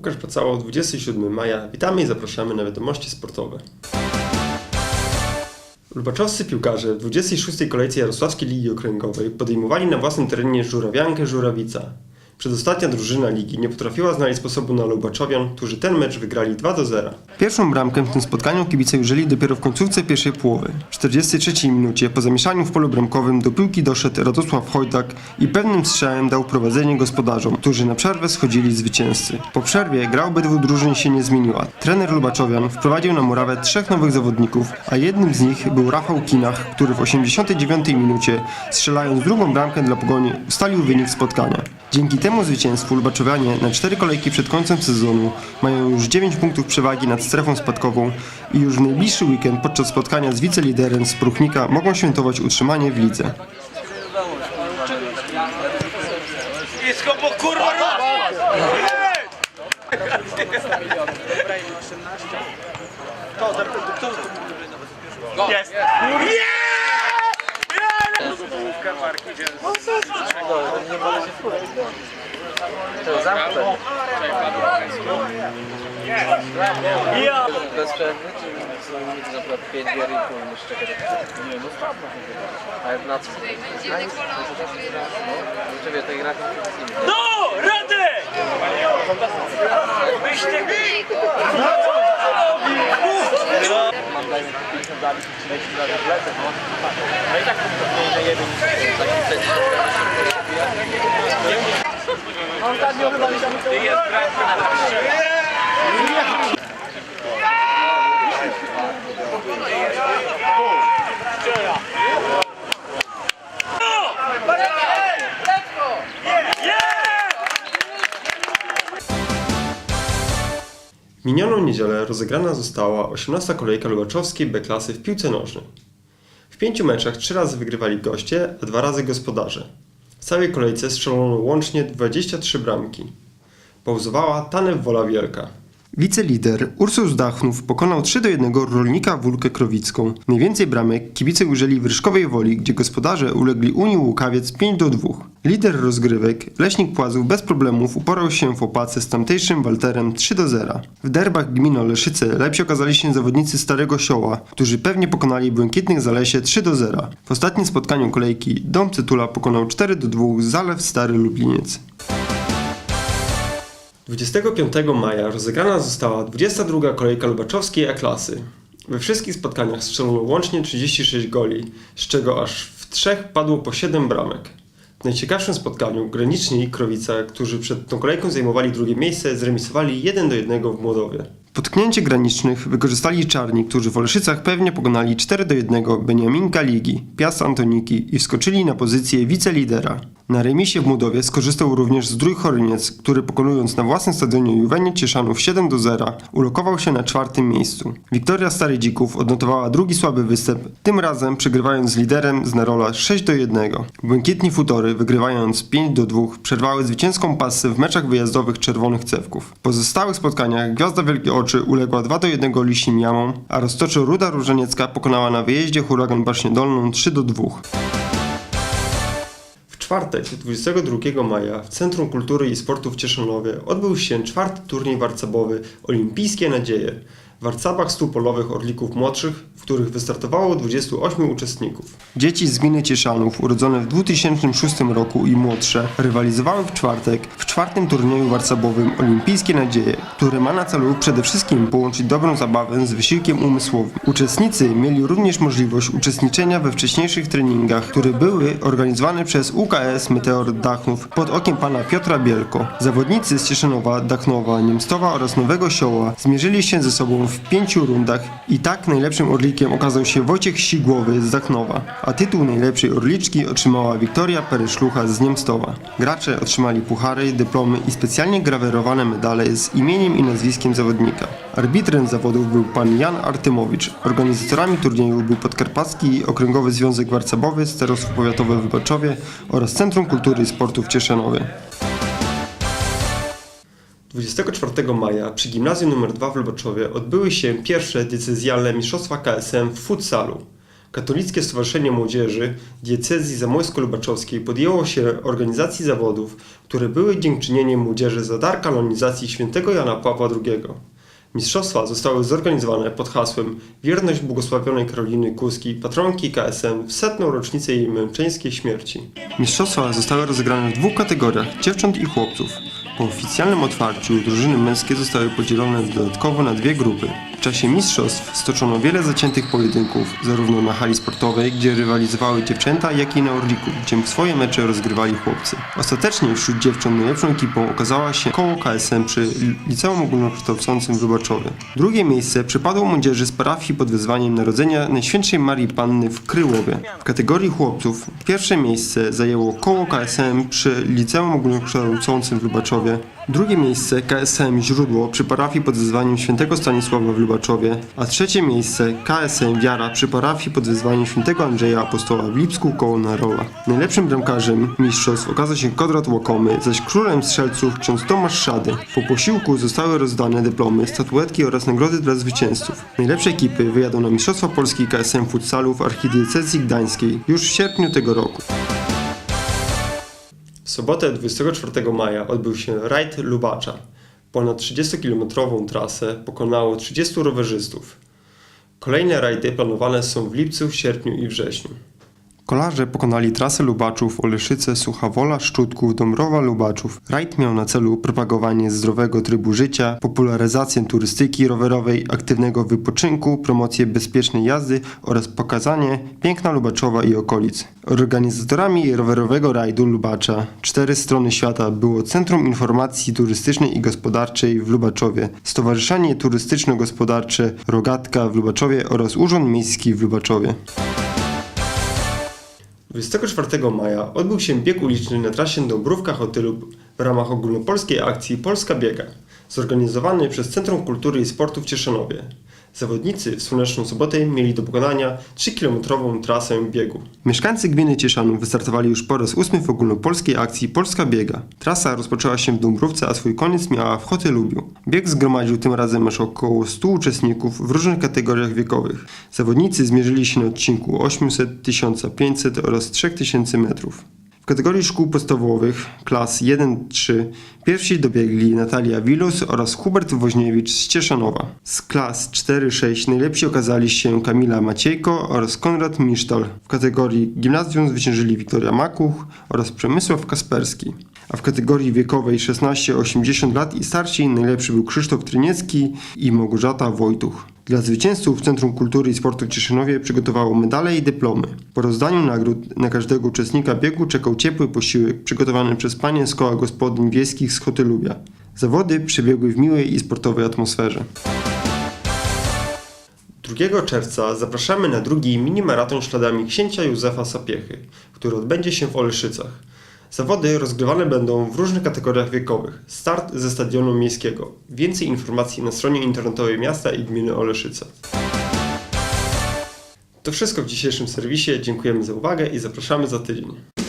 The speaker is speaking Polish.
Łukasz Pacało, 27 maja. Witamy i zapraszamy na wiadomości sportowe. Lubaczowscy piłkarze w 26. kolejce Jarosławskiej Ligi Okręgowej podejmowali na własnym terenie Żurawiankę Żurawica. Przedostatnia drużyna ligi nie potrafiła znaleźć sposobu na Lubaczowian, którzy ten mecz wygrali 2 do 0. Pierwszą bramkę w tym spotkaniu kibice użyli dopiero w końcówce pierwszej połowy. W 43 minucie po zamieszaniu w polu bramkowym do piłki doszedł Radosław Hojdak i pewnym strzałem dał prowadzenie gospodarzom, którzy na przerwę schodzili zwycięzcy. Po przerwie gra obydwu drużyn się nie zmieniła. Trener Lubaczowian wprowadził na murawę trzech nowych zawodników, a jednym z nich był Rafał Kinach, który w 89 minucie strzelając drugą bramkę dla Pogoni ustalił wynik spotkania. Dzięki temu zwycięstwu Lubaczowianie na cztery kolejki przed końcem sezonu mają już 9 punktów przewagi nad strefą spadkową i już w najbliższy weekend podczas spotkania z wiceliderem z Pruchnika mogą świętować utrzymanie w lidze. Nisko, bo kurwa Jest! Ja! Bez przerwy, czy są limity na przykład 5 gier i pół czekać? Nie, no stop Ale na co? No, rzeczywiście tej grafiki jest inna. No! Mam dajmy 50 zabić i 30 zabić lecę, no. No i tak to nie jeden No ostatnio chyba mi tam jest Minioną niedzielę rozegrana została 18. kolejka Lubaczowskiej B-klasy w piłce nożnej. W pięciu meczach trzy razy wygrywali goście, a dwa razy gospodarze. W całej kolejce strzelono łącznie 23 bramki. Pauzowała Tanew Wola Wielka. Wicelider Ursus Dachnów pokonał 3 do 1 rolnika Wólkę Krowicką. Najwięcej bramek kibice użyli w Ryszkowej Woli, gdzie gospodarze ulegli Unii Łukawiec 5 do 2. Lider rozgrywek, Leśnik Płazów bez problemów uporał się w opace z tamtejszym Walterem 3 do 0. W derbach gminy Oleszyce lepsi okazali się zawodnicy Starego Sioła, którzy pewnie pokonali Błękitnych Zalesie 3 do 0. W ostatnim spotkaniu kolejki Dom Cytula pokonał 4 do 2 Zalew Stary Lubliniec. 25 maja rozegrana została 22. kolejka Lubaczowskiej A-klasy. We wszystkich spotkaniach strzelono łącznie 36 goli, z czego aż w trzech padło po 7 bramek. W najciekawszym spotkaniu Graniczni i Krowica, którzy przed tą kolejką zajmowali drugie miejsce, zremisowali 1 do 1 w Młodowie. Potknięcie granicznych wykorzystali czarni, którzy w Oleszycach pewnie pokonali 4 do 1 Beniaminka Ligi, Piast Antoniki i wskoczyli na pozycję wicelidera. Na remisie w Młodowie skorzystał również Zdrój Choryniec, który pokonując na własnym stadionie Juwenię Cieszanów 7 do 0 ulokował się na czwartym miejscu. Wiktoria Stary Dzików odnotowała drugi słaby występ, tym razem przegrywając z liderem z Nerola 6 do 1. Błękitni Futory wygrywając 5 do 2 przerwały zwycięską pasę w meczach wyjazdowych Czerwonych Cewków. W pozostałych spotkaniach Gwiazda Wielkie Oczy uległa 2 do 1 Lisim Jamą, a roztoczy Ruda Różaniecka pokonała na wyjeździe Huragan Baśnię Dolną 3 do 2. Czwartek, 22 maja, w Centrum Kultury i Sportu w Cieszanowie odbył się czwarty turniej warcabowy Olimpijskie Nadzieje. Warcabach stu polowych orlików młodszych, w których wystartowało 28 uczestników. Dzieci z gminy Cieszanów, urodzone w 2006 roku i młodsze, rywalizowały w czwartek w czwartym turnieju warcabowym Olimpijskie Nadzieje, który ma na celu przede wszystkim połączyć dobrą zabawę z wysiłkiem umysłowym. Uczestnicy mieli również możliwość uczestniczenia we wcześniejszych treningach, które były organizowane przez UKS Meteor Dachnów pod okiem pana Piotra Bielko. Zawodnicy z Cieszanowa, Dachnowa, Niemstowa oraz Nowego Sioła zmierzyli się ze sobą w pięciu rundach i tak najlepszym orlikiem okazał się Wojciech Sigłowy z Dachnowa, a tytuł najlepszej orliczki otrzymała Wiktoria Peryszlucha z Niemstowa. Gracze otrzymali puchary, dyplomy i specjalnie grawerowane medale z imieniem i nazwiskiem zawodnika. Arbitrem zawodów był pan Jan Artymowicz. Organizatorami turnieju był Podkarpacki Okręgowy Związek Warcabowy, Starostwo Powiatowe w Wybaczowie oraz Centrum Kultury i Sportu w Cieszanowie. 24 maja przy gimnazjum nr 2 w Lubaczowie odbyły się pierwsze decyzjalne mistrzostwa KSM w futsalu. Katolickie Stowarzyszenie Młodzieży Diecezji Zamojsko-Lubaczowskiej podjęło się organizacji zawodów, które były dziękczynieniem młodzieży za dar kanonizacji świętego Jana Pawła II. Mistrzostwa zostały zorganizowane pod hasłem Wierność błogosławionej Karoliny Kuski, patronki KSM w setną rocznicę jej męczeńskiej śmierci. Mistrzostwa zostały rozegrane w dwóch kategoriach dziewcząt i chłopców. Po oficjalnym otwarciu drużyny męskie zostały podzielone dodatkowo na dwie grupy. W czasie mistrzostw stoczono wiele zaciętych pojedynków, zarówno na hali sportowej, gdzie rywalizowały dziewczęta, jak i na Orliku, gdzie swoje mecze rozgrywali chłopcy. Ostatecznie wśród dziewcząt najlepszą ekipą okazała się koło KSM przy Liceum Ogólnokształcącym w Lubaczowie. Drugie miejsce przypadło młodzieży z parafii pod wezwaniem Narodzenia Najświętszej Marii Panny w Kryłowie. W kategorii chłopców pierwsze miejsce zajęło koło KSM przy Liceum Ogólnokształcącym w Lubaczowie. Drugie miejsce KSM Źródło przy parafii pod wezwaniem Świętego Stanisława w Lubaczowie, a trzecie miejsce KSM Wiara przy parafii pod wezwaniem Świętego Andrzeja Apostoła w Lipsku koło Narola. Najlepszym bramkarzem mistrzostw okazał się Konrad Łokomy, zaś królem strzelców ksiądz Tomasz Szady. Po posiłku zostały rozdane dyplomy, statuetki oraz nagrody dla zwycięzców. Najlepsze ekipy wyjadą na Mistrzostwa Polski KSM Futsalu w Archidiecezji Gdańskiej już w sierpniu tego roku. W sobotę 24 maja odbył się rajd Lubacza. Ponad 30-kilometrową trasę pokonało 30 rowerzystów. Kolejne rajdy planowane są w lipcu, sierpniu i wrześniu. Kolarze pokonali trasę Lubaczów, Oleszyce, Suchawola, Szczutków, Dąbrowa, Lubaczów. Rajd miał na celu propagowanie zdrowego trybu życia, popularyzację turystyki rowerowej, aktywnego wypoczynku, promocję bezpiecznej jazdy oraz pokazanie piękna Lubaczowa i okolic. Organizatorami rowerowego rajdu Lubacza Cztery Strony Świata było Centrum Informacji Turystycznej i Gospodarczej w Lubaczowie, Stowarzyszenie Turystyczno-Gospodarcze Rogatka w Lubaczowie oraz Urząd Miejski w Lubaczowie. 24 maja odbył się bieg uliczny na trasie Dąbrówka Hotylu w ramach ogólnopolskiej akcji Polska Biega, zorganizowany przez Centrum Kultury i Sportu w Cieszanowie. Zawodnicy w słoneczną sobotę mieli do pokonania 3-kilometrową trasę biegu. Mieszkańcy gminy Cieszanów wystartowali już po raz ósmy w ogólnopolskiej akcji Polska Biega. Trasa rozpoczęła się w Dąbrówce, a swój koniec miała w Hotylubiu. Bieg zgromadził tym razem aż około 100 uczestników w różnych kategoriach wiekowych. Zawodnicy zmierzyli się na odcinku 800, 1500 oraz 3000 metrów. Kategorii szkół podstawowych klas 1-3 pierwsi dobiegli Natalia Wilus oraz Hubert Woźniewicz z Cieszanowa. Z klas 4-6 najlepsi okazali się Kamila Maciejko oraz Konrad Misztal. W kategorii gimnazjum zwyciężyli Wiktoria Makuch oraz Przemysław Kasperski. A w kategorii wiekowej 16-80 lat i starsi najlepszy był Krzysztof Tryniecki i Małgorzata Wojtuch. Dla zwycięzców Centrum Kultury i Sportu w Cieszynowie przygotowało medale i dyplomy. Po rozdaniu nagród na każdego uczestnika biegu czekał ciepły posiłek przygotowany przez panie z koła gospodyń wiejskich z Hotylubia. Zawody przebiegły w miłej i sportowej atmosferze. 2 czerwca zapraszamy na drugi mini-maraton śladami księcia Józefa Sapiechy, który odbędzie się w Oleszycach. Zawody rozgrywane będą w różnych kategoriach wiekowych. Start ze stadionu miejskiego. Więcej informacji na stronie internetowej miasta i gminy Oleszyce. To wszystko w dzisiejszym serwisie. Dziękujemy za uwagę i zapraszamy za tydzień.